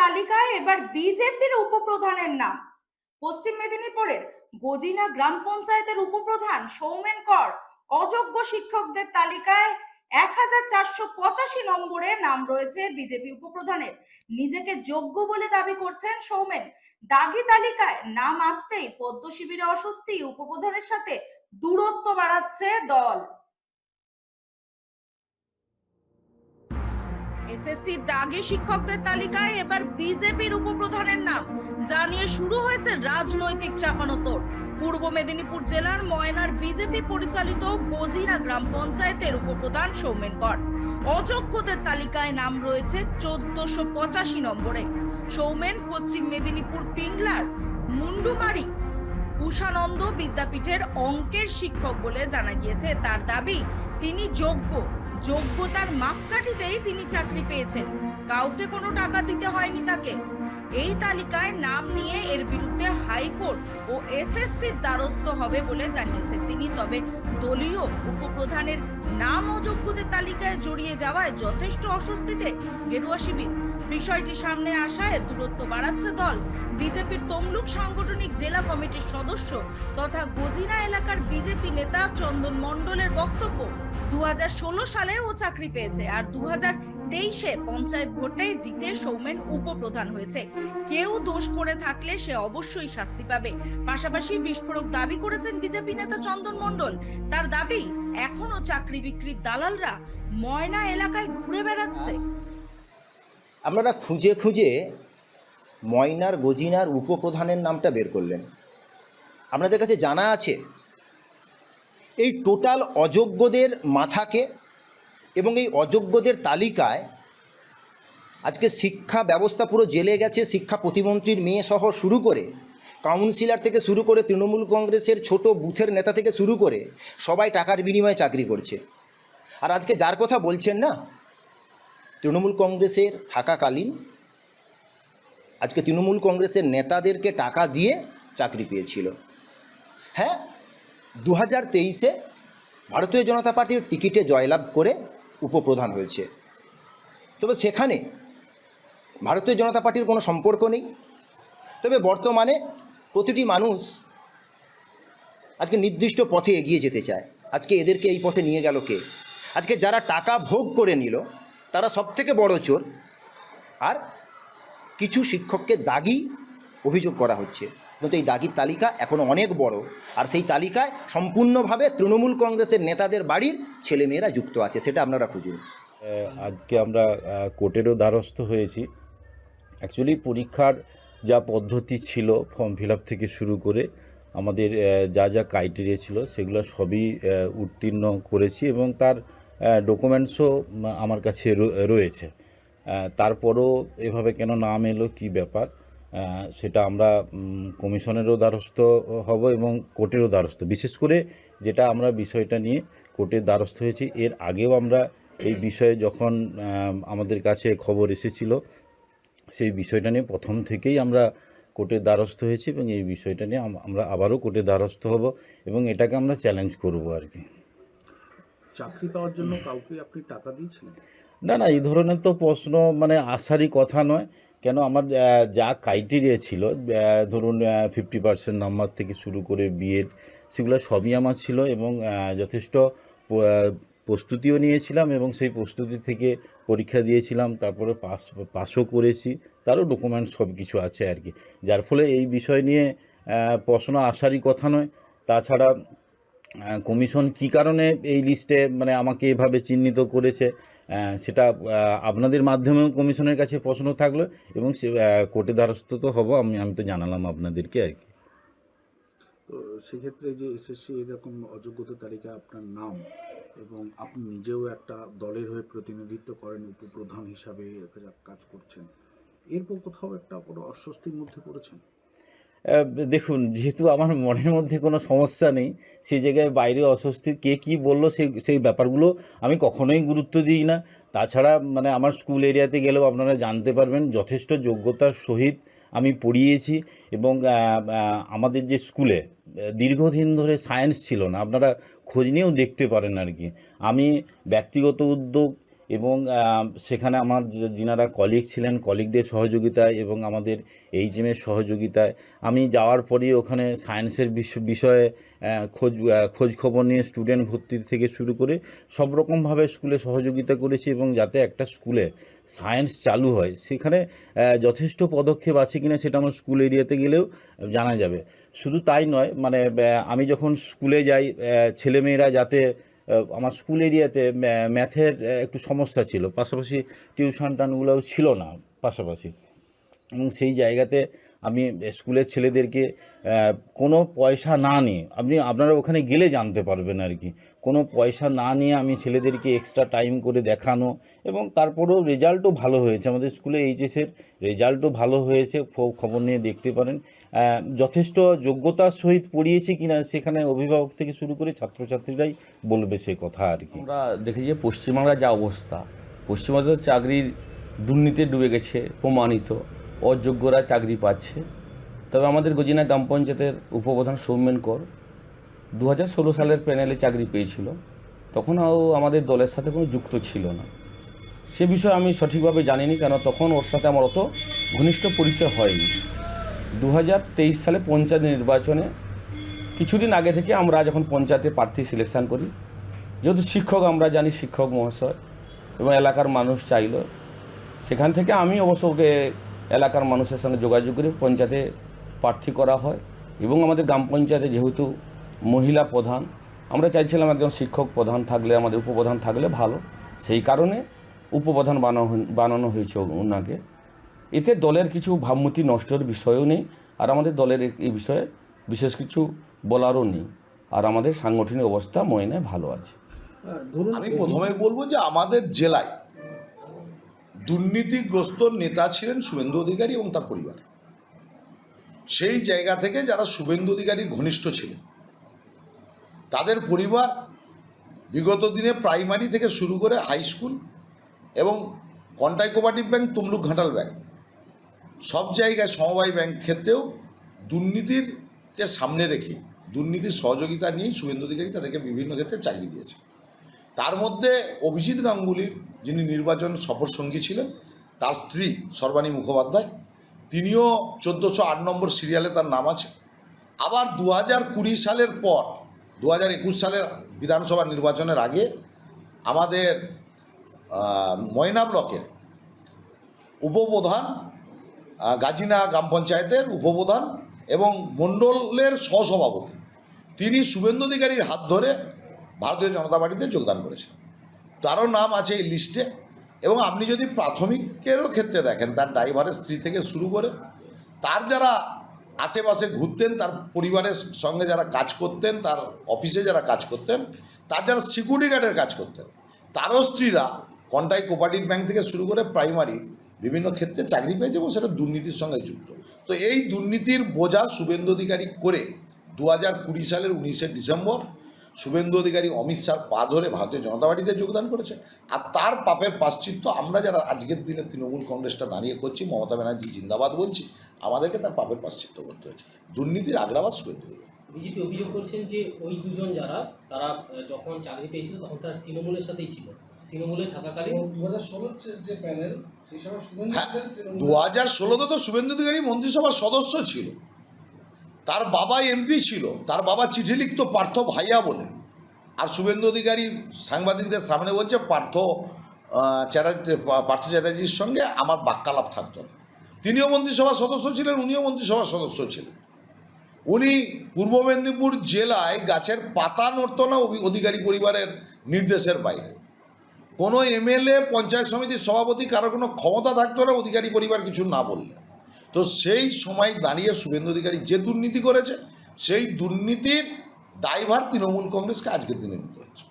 তালিকায় এবার বিজেপির উপপ্রধানের নাম। পশ্চিম মেদিনীপুরের গজিনা গ্রাম পঞ্চায়েতের উপপ্রধান সৌমেন কর অযোগ্য শিক্ষকদের তালিকায় এক হাজার চারশো পঁচাশি নম্বরে নাম রয়েছে বিজেপি উপপ্রধানের। নিজেকে যোগ্য বলে দাবি করছেন সৌমেন। দাগি তালিকায় নাম আসতেই পদ্ম শিবিরে অস্বস্তি উপপ্রধানের সাথে দূরত্ব বাড়াচ্ছে দল। এসএসসি দাগি শিক্ষকদের তালিকায় এবার বিজেপির উপপ্রধানের নাম। যা নিয়ে শুরু হয়েছে রাজনৈতিক চাপানোতর পূর্ব মেদিনীপুর জেলার ময়নার বিজেপি পরিচালিত গজিনা গ্রাম পঞ্চায়েতের উপপ্রধান সৌমেন কর। অযোগ্যদের তালিকায় নাম রয়েছে চোদ্দশো পঁচাশি নম্বরে। সৌমেন পশ্চিম মেদিনীপুর পিংলার মুন্ডুমারি উষানন্দ বিদ্যাপীঠের অঙ্কের শিক্ষক বলে জানা গিয়েছে। তার দাবি, তিনি যোগ্য। যোগ্যতার মাপকাঠিতেই তিনি চাকরি পেয়েছেন। কাউকে কোনো টাকা দিতে হয়নি তাকে। এই তালিকায় নাম নিয়ে এর বিরুদ্ধে হাইকোর্ট ও এসএসসির দ্বারস্থ হবে বলে জানিয়েছেন তিনি। তবে দলীয় উপপ্রধানের নাম অযোগ্যদের তালিকায় জড়িয়ে যাওয়ায় যথেষ্ট অস্বস্তিতে গেরুয়া শিবির। বিষয়টি সামনে আসায় দূরত্ব বাড়াচ্ছে দল। বিজেপির তমলুক সাংগঠনিক জেলা কমিটির সদস্য তথা গজিনা এলাকার বিজেপি নেতা চন্দন মণ্ডলের বক্তব্য দু হাজার ষোলো সালে ও চাকরি পেয়েছে আর দু তেইশে পঞ্চায়েত ভোটে জিতে সৌমেন উপপ্রধান হয়েছে। কেউ দোষ করে থাকলে সে অবশ্যই শাস্তি পাবে। পাশাপাশি বিস্ফোরক দাবি করেছেন বিজেপি নেতা চন্দন মণ্ডল। তার দাবি এখনও চাকরি বিক্রির দালালরা ময়না এলাকায় ঘুরে বেড়াচ্ছে। আপনারা খুঁজে খুঁজে ময়নার, গজিনার উপপ্রধানের নামটা বের করলেন। আপনাদের কাছে জানা আছে, এই টোটাল অযোগ্যদের মাথাকে এবং এই অযোগ্যদের তালিকায় আজকে শিক্ষা ব্যবস্থা পুরো জেলে গেছে, শিক্ষা প্রতিমন্ত্রীর মেয়ে সহ শুরু করে কাউন্সিলর থেকে শুরু করে তৃণমূল কংগ্রেসের ছোট বুথের নেতা থেকে শুরু করে সবাই টাকার বিনিময়ে চাকরি করছে। আর আজকে যার কথা বলছেন না, তৃণমূল কংগ্রেসের থাকাকালীন আজকে তৃণমূল কংগ্রেসের নেতাদেরকে টাকা দিয়ে চাকরি পেয়েছিল। হ্যাঁ দু হাজার তেইশে ভারতীয় জনতা পার্টির টিকিটে জয়লাভ করে উপপ্রধান হয়েছে। তবে সেখানে ভারতীয় জনতা পার্টির কোনো সম্পর্ক নেই। তবে বর্তমানে প্রতিটি মানুষ আজকে নির্দিষ্ট পথে এগিয়ে যেতে চায়। আজকে এদেরকে এই পথে নিয়ে গেল কে? আজকে যারা টাকা ভোগ করে নিল, তারা সবথেকে বড় চোর। আর কিছু শিক্ষককে দাগি অভিযোগ করা হচ্ছে। কিন্তু এই দাগির তালিকা এখনও অনেক বড়। আর সেই তালিকায় সম্পূর্ণভাবে তৃণমূল কংগ্রেসের নেতাদের বাড়ির ছেলেমেয়েরা যুক্ত আছে, সেটা আপনারা খুঁজুন। আজকে আমরা কোর্টেরও দ্বারস্থ হয়েছি। অ্যাকচুয়ালি পরীক্ষার যা পদ্ধতি ছিল ফর্ম ফিল থেকে শুরু করে, আমাদের যা যা ক্রাইটেরিয়া ছিল সেগুলো সবই উত্তীর্ণ করেছি এবং তার ডকুমেন্টসও আমার কাছে রয়েছে। তারপরও এভাবে কেন নাম এলো, কি ব্যাপার? সেটা আমরা কমিশনেরও দ্বারস্থ হব এবং কোর্টেরও দ্বারস্থ। বিশেষ করে যেটা আমরা বিষয়টা নিয়ে কোর্টের দ্বারস্থ হয়েছি, এর আগেও আমরা এই বিষয়ে যখন আমাদের কাছে খবর এসেছিল সেই বিষয়টা নিয়ে প্রথম থেকেই আমরা কোর্টের দ্বারস্থ হয়েছি এবং এই বিষয়টা নিয়ে আমরা আবারও কোর্টের দ্বারস্থ হব এবং এটাকে আমরা চ্যালেঞ্জ করব আর কি। চাকরি পাওয়ার জন্য কাউকে আপনি টাকা দিয়েছিলেন? না না এই ধরনের তো প্রশ্ন মানে আসারই কথা নয়। কেন আমার যা ক্রাইটেরিয়া ছিল ধরুন ফিফটি পার্সেন্ট নাম্বার থেকে শুরু করে বিএড সেগুলো সবই আমার ছিল এবং যথেষ্ট প্রস্তুতিও নিয়েছিলাম এবং সেই প্রস্তুতি থেকে পরীক্ষা দিয়েছিলাম, তারপরে পাস, পাসও করেছি, তারও ডকুমেন্টস সব কিছু আছে আর কি। যার ফলে এই বিষয় নিয়ে প্রশ্ন আসারই কথা নয়। তাছাড়া কমিশন কী কারণে এই লিস্টে মানে আমাকে এভাবে চিহ্নিত করেছে সেটা আপনাদের মাধ্যমেও কমিশনের কাছে প্রশ্ন থাকল এবং সে কোর্টে দ্বারস্থ তো হব, আমি আমি তো জানালাম আপনাদেরকে আর কি। তো সেক্ষেত্রে যে এসএসসি এরকম অযোগ্যতা তালিকা আপনার নাম এবং আপনি নিজেও একটা দলের হয়ে প্রতিনিধিত্ব করেন, উপপ্রধান হিসাবে কাজ করছেন, এরপর কোথাও একটা বড় অস্বস্তির মধ্যে পড়েছেন? দেখুন, যেহেতু আমার মনের মধ্যে কোনো সমস্যা নেই সেই জায়গায় বাইরে অস্বস্তি কে কী বলল সেই সেই ব্যাপারগুলো আমি কখনোই গুরুত্ব দিই না। তাছাড়া মানে আমার স্কুল এরিয়াতে গেলেও আপনারা জানতে পারবেন, যথেষ্ট যোগ্যতার সহিত আমি পড়িয়েছি এবং আমাদের যে স্কুলে দীর্ঘদিন ধরে সায়েন্স ছিল না। আপনারা খোঁজ নিয়েও দেখতে পারেন আর কি। আমি ব্যক্তিগত উদ্যোগ এবং সেখানে আমার যিনারা কলিগ ছিলেন কলিগদের সহযোগিতায় এবং আমাদের এইচএমের সহযোগিতায়, আমি যাওয়ার পরই ওখানে সায়েন্সের বিষ- বিষয়ে খোঁজ খোঁজখবর নিয়ে স্টুডেন্ট ভর্তি থেকে শুরু করে সব রকমভাবে স্কুলে সহযোগিতা করেছি এবং যাতে একটা স্কুলে সায়েন্স চালু হয়, সেখানে যথেষ্ট পদক্ষেপ আছে কিনা সেটা আমার স্কুল এরিয়াতে গেলেও জানা যাবে। শুধু তাই নয় মানে আমি যখন স্কুলে যাই ছেলেমেয়েরা যাতে আমার স্কুল এরিয়াতে ম্যাথের একটু সমস্যা ছিল। পাশাপাশি টিউশন টানগুলোও ছিল না, পাশাপাশি। এবং সেই জায়গাতে আমি স্কুলের ছেলেদেরকে কোনো পয়সা না নিয়ে, আপনি, আপনারা ওখানে গেলে জানতে পারবেন আর কি। কোনো পয়সা না নিয়ে আমি ছেলেদেরকে এক্সট্রা টাইম করে দেখানো এবং তারপরেও রেজাল্টও ভালো হয়েছে। আমাদের স্কুলে এইচএসের রেজাল্টও ভালো হয়েছে খবর নিয়ে দেখতে পারেন। যথেষ্ট যোগ্যতার সহিত পড়িয়েছি কিনা সেখানে অভিভাবক থেকে শুরু করে ছাত্রছাত্রীরাই বলবে সে কথা আর কি। আমরা দেখি যে পশ্চিমবাংলার যা অবস্থা পশ্চিমবঙ্গের চাকরির দুর্নীতি ডুবে গেছে, প্রমাণিত। অযোগ্যরা চাকরি পাচ্ছে। তবে আমাদের গজিনা গ্রাম পঞ্চায়েতের উপপ্রধান সৌমেন কর দু হাজার ষোলো সালের প্যানেলে চাকরি পেয়েছিল। তখনও আমাদের দলের সাথে কোনো যুক্ত ছিল না। সে বিষয়ে আমি সঠিকভাবে জানিনি কেন তখন ওর সাথে আমার অত ঘনিষ্ঠ পরিচয় হয়নি। দু হাজার তেইশ সালে পঞ্চায়েত নির্বাচনে কিছুদিন আগে থেকে আমরা যখন পঞ্চায়েতে প্রার্থী সিলেকশন করি, যেহেতু শিক্ষক আমরা জানি, শিক্ষক মহাশয় এবং এলাকার মানুষ চাইল, সেখান থেকে আমি অবশ্য ওকে এলাকার মানুষের সঙ্গে যোগাযোগ করে পঞ্চায়েতে প্রার্থী করা হয় এবং আমাদের গ্রাম পঞ্চায়েতে যেহেতু মহিলা প্রধান আমরা চাইছিলাম একজন শিক্ষক প্রধান থাকলে আমাদের উপপ্রধান থাকলে ভালো। সেই কারণে উপপ্রধান বানানো বানানো হয়েছে ওনাকে। এতে দলের কিছু ভাবমূর্তি নষ্টের বিষয়ও নেই আর আমাদের দলের এই বিষয়ে বিশেষ কিছু বলারও নেই। আর আমাদের সাংগঠনিক অবস্থা ময়নায় ভালো আছে। ধরুন আমি প্রথমে বলব যে আমাদের জেলায় দুর্নীতিগ্রস্ত নেতা ছিলেন শুভেন্দু অধিকারী এবং তার পরিবার। সেই জায়গা থেকে যারা শুভেন্দু অধিকারীর ঘনিষ্ঠ ছিলেন, তাদের পরিবার বিগত দিনে প্রাইমারি থেকে শুরু করে হাই স্কুল এবং Contai cooperative bank, Tamluk Ghatal bank, সব জায়গায় সমবায় ব্যাংক ক্ষেত্রেও দুর্নীতিরকে সামনে রেখে, দুর্নীতির সহযোগিতা নিয়েই শুভেন্দু অধিকারী তাদেরকে বিভিন্ন ক্ষেত্রে চাকরি দিয়েছে। তার মধ্যে অভিজিৎ গাঙ্গুলির যিনি নির্বাচন সফরসঙ্গী ছিলেন, তার স্ত্রী সর্বাণী মুখোপাধ্যায়। তিনিও চোদ্দোশো আট নম্বর সিরিয়ালে তার নাম আছে। আবার দু হাজার কুড়ি সালের পর দু হাজার একুশ সালের বিধানসভা নির্বাচনের আগে আমাদের ময়না ব্লকের উপপ্রধান গাজিনা গ্রাম পঞ্চায়েতের উপপ্রধান এবং মণ্ডলের সহসভাপতি। তিনি শুভেন্দু অধিকারীর হাত ধরে ভারতীয় জনতা পার্টিতে যোগদান করেছেন তারও নাম আছে এই লিস্টে। এবং আপনি যদি প্রাথমিকেরও ক্ষেত্রে দেখেন, তার ড্রাইভারের স্ত্রী থেকে শুরু করে, তার যারা আশেপাশে ঘুরতেন, তার পরিবারের সঙ্গে যারা কাজ করতেন, তার অফিসে যারা কাজ করতেন, তার যারা সিকিউরিটি গার্ডের কাজ করতেন, তারও স্ত্রীরা কন্টাই কোপারেটিভ ব্যাংক থেকে শুরু করে প্রাইমারি বিভিন্ন ক্ষেত্রে চাকরি পেয়েছে এবং সেটা দুর্নীতির সঙ্গে যুক্ত। তো এই দুর্নীতির বোঝা শুভেন্দু অধিকারী করে দু হাজার কুড়ি সালের উনিশে ডিসেম্বর শুভেন্দু অধিকারী অমিত শাহ পা ধরে ভারতীয় জনতা পার্টিতে যোগদান করেছে। আর তার পাপের পাশ্চিত্য আমরা যারা আজকের দিনে তৃণমূল কংগ্রেসটা দাঁড়িয়ে করছি মমতা ব্যানার্জি জিন্দাবাদ বলছি আমাদেরকে তার পাপের পাশ্চিত্য করতে হচ্ছে। দুর্নীতির আগ্রাবাদ শুভেন্দু অধিকারী। বিজেপি অভিযোগ করছেন যে ওই দুজন যারা তারা যখন চাকরি পেয়েছিল তখন তারা তৃণমূলের সাথেই ছিল। তৃণমূলে থাকাকালীন দু হাজার ষোলোর যে প্যানেল সেই সময় শুভেন্দু হ্যাঁ দু হাজার ষোলোতে তো শুভেন্দু অধিকারী মন্ত্রিসভার সদস্য ছিল। তার বাবা এমপি ছিল, তার বাবা চিঠি লিখত পার্থ ভাইয়া বলে। আর শুভেন্দু অধিকারী সাংবাদিকদের সামনে বলছে, পার্থ চ্যাটার্জি, পার্থ চ্যাটার্জির সঙ্গে আমার বাক্যালাপ থাকতো না। তিনিও মন্ত্রিসভার সদস্য ছিলেন, উনিও মন্ত্রিসভার সদস্য ছিলেন। উনি পূর্ব মেদিনীপুর জেলায় গাছের পাতা নড়ত না অধিকারী পরিবারের নির্দেশের বাইরে। কোনো এমএলএ পঞ্চায়েত সমিতির সভাপতি কারোর কোনো ক্ষমতা থাকতো না, অধিকারী পরিবার কিছু না বললে। তো সেই সময় দাঁড়িয়ে শুভেন্দু অধিকারী যে দুর্নীতি করেছে, সেই দুর্নীতির দায়ভার তৃণমূল কংগ্রেসকে আজকের দিনে নিতে হচ্ছে।